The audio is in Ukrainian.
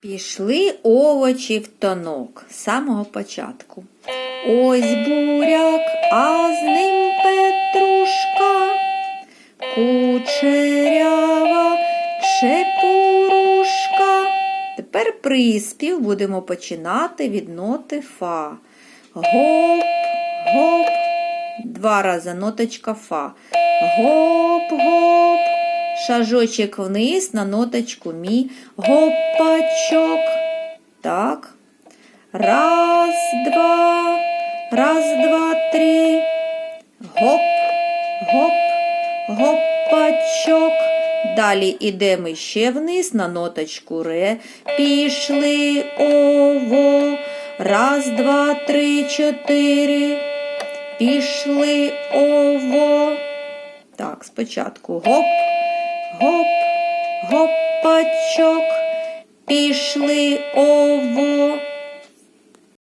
Пішли овочі в тонок з самого початку. Ось буряк, а з ним петрушка, кучерява чепурушка. Тепер приспів будемо починати від ноти фа. Гоп, гоп, два рази ноточка фа. Гоп, гоп, шажочок вниз на ноточку мі. Гопачок. Раз, два, раз, два, три. Гоп, гоп, гопачок. Далі ідемо ще вниз на ноточку ре. Пішли ово. Раз, два, три, чотири. Пішли ово. Так, спочатку гоп, гоп, гопачок. Пішли ово.